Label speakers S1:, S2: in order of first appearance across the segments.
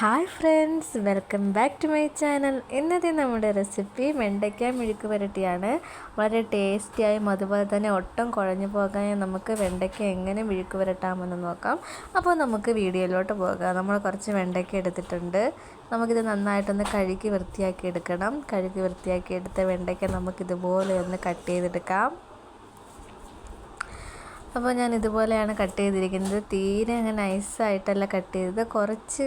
S1: Hi friends welcome back to my channel. ഇന്നത്തെ നമ്മുടെ recipe വെണ്ടയ്ക്ക മെഴുക്ക് പുരട്ടിയാണ്. വളരെ ടേസ്റ്റിയായും അതുപോലെ തന്നെ ഒട്ടും കുഴഞ്ഞു പോകാൻ നമുക്ക് വെണ്ടയ്ക്ക എങ്ങനെ മെഴുക്ക് പുരട്ടാമെന്ന് നോക്കാം. അപ്പോൾ നമുക്ക് വീഡിയോയിലോട്ട് പോകാം. നമ്മൾ കുറച്ച് വെണ്ടയ്ക്ക എടുത്തിട്ടുണ്ട്. നമുക്കിത് നന്നായിട്ടൊന്ന് കഴുകി വൃത്തിയാക്കി എടുക്കണം. കഴുകി വൃത്തിയാക്കി എടുത്ത വെണ്ടയ്ക്ക നമുക്കിതുപോലെ ഒന്ന് കട്ട് ചെയ്തെടുക്കാം. അപ്പോൾ ഞാൻ ഇതുപോലെയാണ് കട്ട് ചെയ്തിരിക്കുന്നത്. തീരെ അങ്ങനെ നൈസായിട്ടല്ല കട്ട് ചെയ്തത്. കുറച്ച്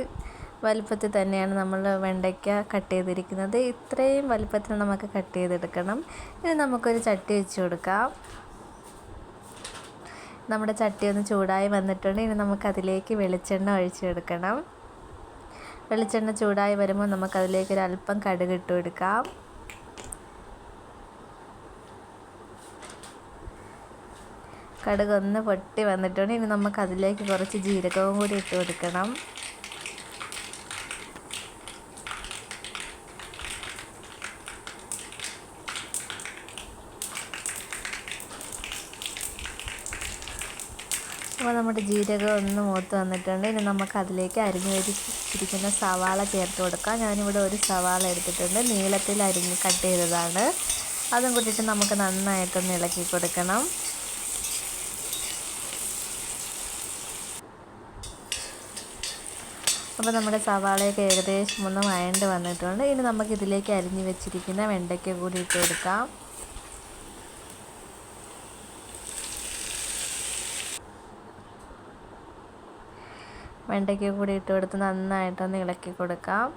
S1: വലുപ്പത്തിൽ തന്നെയാണ് നമ്മൾ വെണ്ടയ്ക്ക കട്ട് ചെയ്തിരിക്കുന്നത്. ഇത്രയും വലുപ്പത്തിൽ നമുക്ക് കട്ട് ചെയ്തെടുക്കണം. ഇനി നമുക്കൊരു ചട്ടി വെച്ച് കൊടുക്കാം. നമ്മുടെ ചട്ടി ഒന്ന് ചൂടായി വന്നിട്ടുണ്ട്. ഇനി നമുക്കതിലേക്ക് വെളിച്ചെണ്ണ ഒഴിച്ചെടുക്കണം വെളിച്ചെണ്ണ ചൂടായി വരുമ്പോൾ നമുക്കതിലേക്ക് അല്പം കടുക് ഇട്ട് കൊടുക്കാം. കടുക് ഒന്ന് പൊട്ടി വന്നിട്ടുണ്ട്. ഇനി നമുക്കതിലേക്ക് കുറച്ച് ജീരകവും കൂടി ഇട്ട് കൊടുക്കണം. അപ്പോൾ നമ്മുടെ ജീരകം ഒന്ന് മൂത്ത് വന്നിട്ടുണ്ട്. ഇനി നമുക്ക് അതിലേക്ക് അരിഞ്ഞു വെച്ചിരിക്കുന്ന സവാള ചേർത്ത് കൊടുക്കാം. ഞാനിവിടെ ഒരു സവാള എടുത്തിട്ടുണ്ട്. നീളത്തിൽ അരിഞ്ഞ് കട്ട് ചെയ്തതാണ്. അതും കൂട്ടിയിട്ട് നമുക്ക് നന്നായിട്ടൊന്ന് ഇളക്കി കൊടുക്കണം. അപ്പോൾ നമ്മുടെ സവാളയൊക്കെ ഏകദേശം ഒന്ന് വഴണ്ട് വന്നിട്ടുണ്ട്. ഇനി നമുക്ക് ഇതിലേക്ക് അരിഞ്ഞു വെച്ചിരിക്കുന്ന വെണ്ടയ്ക്ക കൂടി ഇട്ട് കൊടുക്കാം. വെണ്ടയ്ക്ക കൂടി ഇട്ട് കൊടുത്ത് നന്നായിട്ടൊന്ന് ഇളക്കി കൊടുക്കാം.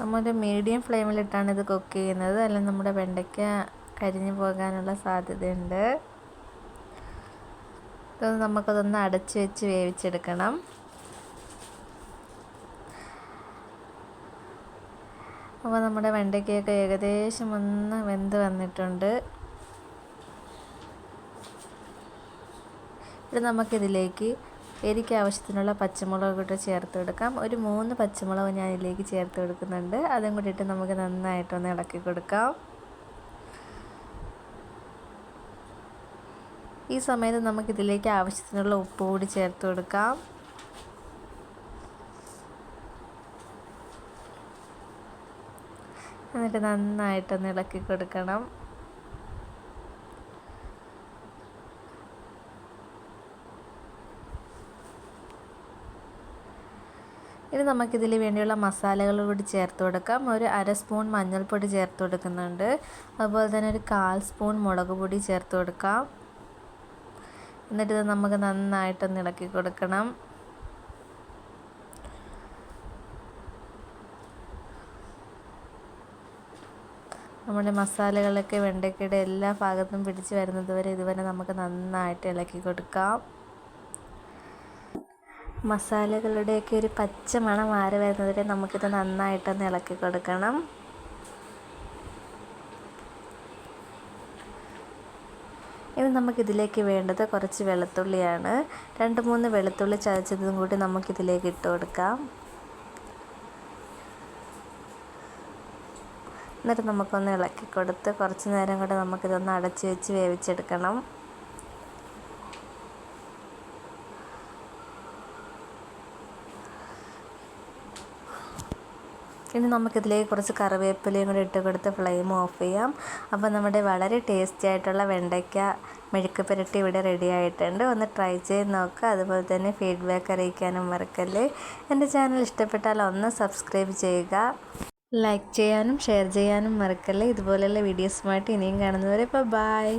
S1: നമ്മൾ മീഡിയം ഫ്ലെയിമിലിട്ടാണ് ഇത് കുക്ക് ചെയ്യുന്നത്. അല്ലെങ്കിൽ നമ്മുടെ വെണ്ടയ്ക്ക കരിഞ്ഞു പോകാനുള്ള സാധ്യതയുണ്ട്. നമുക്കതൊന്ന് അടച്ചു വെച്ച് വേവിച്ചെടുക്കണം. അപ്പോൾ നമ്മുടെ വെണ്ടയ്ക്കയൊക്കെ ഏകദേശം ഒന്ന് വെന്ത് വന്നിട്ടുണ്ട്. ഇത് നമുക്കിതിലേക്ക് എരിക്ക് ആവശ്യത്തിനുള്ള പച്ചമുളക് കൂടെ ചേർത്ത് കൊടുക്കാം ഒരു മൂന്ന് പച്ചമുളക് ഞാൻ ഇതിലേക്ക് ചേർത്ത് കൊടുക്കുന്നുണ്ട് അതും കൂടിയിട്ട് നമുക്ക് നന്നായിട്ടൊന്ന് ഇളക്കി കൊടുക്കാം. ഈ സമയത്ത് നമുക്കിതിലേക്ക് ആവശ്യത്തിനുള്ള ഉപ്പ് കൂടി ചേർത്ത് കൊടുക്കാം എന്നിട്ട് നന്നായിട്ടൊന്ന് ഇളക്കി കൊടുക്കണം. ഇനി നമുക്കിതിൽ വേണ്ടിയുള്ള മസാലകൾ കൂടി ചേർത്ത് കൊടുക്കാം. ഒരു അര സ്പൂൺ മഞ്ഞൾപ്പൊടി ചേർത്ത് കൊടുക്കുന്നുണ്ട്. അതുപോലെ തന്നെ ഒരു കാൽ സ്പൂൺ മുളക് പൊടി ചേർത്ത് കൊടുക്കാം. എന്നിട്ട് നമുക്ക് നന്നായിട്ടൊന്ന് ഇളക്കി കൊടുക്കണം. നമ്മുടെ മസാലകളൊക്കെ വെണ്ടയ്ക്കയുടെ എല്ലാ ഭാഗത്തും പിടിച്ച് വരുന്നത് വരെ ഇതുവരെ നമുക്ക് നന്നായിട്ട് ഇളക്കി കൊടുക്കാം. മസാലകളുടെയൊക്കെ ഒരു പച്ച മണം മാറി വരുന്നത് വരെ നമുക്കിത് നന്നായിട്ടൊന്ന് ഇളക്കി കൊടുക്കണം. ഇനി നമുക്കിതിലേക്ക് വേണ്ടത് കുറച്ച് വെളുത്തുള്ളിയാണ്. രണ്ട് മൂന്ന് വെളുത്തുള്ളി ചതച്ചതും കൂടി നമുക്കിതിലേക്ക് ഇട്ട് കൊടുക്കാം. എന്നിട്ട് നമുക്കൊന്ന് ഇളക്കി കൊടുത്ത് കുറച്ച് നേരം കൂടെ നമുക്കിതൊന്ന് അടച്ചു വെച്ച് വേവിച്ചെടുക്കണം. ഇനി നമുക്കിതിലേക്ക് കുറച്ച് കറിവേപ്പിലയും കൂടി ഇട്ട് കൊടുത്ത് ഫ്ലെയിം ഓഫ് ചെയ്യാം. അപ്പോൾ നമ്മുടെ വളരെ ടേസ്റ്റി ആയിട്ടുള്ള വെണ്ടയ്ക്ക മെഴുക്ക് പുരട്ടി ഇവിടെ റെഡി ആയിട്ടുണ്ട്. ഒന്ന് ട്രൈ ചെയ്ത് നോക്കുക അതുപോലെ തന്നെ ഫീഡ്ബാക്ക് അറിയിക്കാനും മറക്കല്ലേ. എന്റെ ചാനൽ ഇഷ്ടപ്പെട്ടാൽ ഒന്ന് സബ്സ്ക്രൈബ് ചെയ്യുക. ലൈക്ക് ചെയ്യാനും ഷെയർ ചെയ്യാനും മറക്കല്ലേ. ഇതുപോലെയുള്ള വീഡിയോസുമായിട്ട് ഇനിയും കാണുന്നവരെ ഇപ്പോൾ ബായ്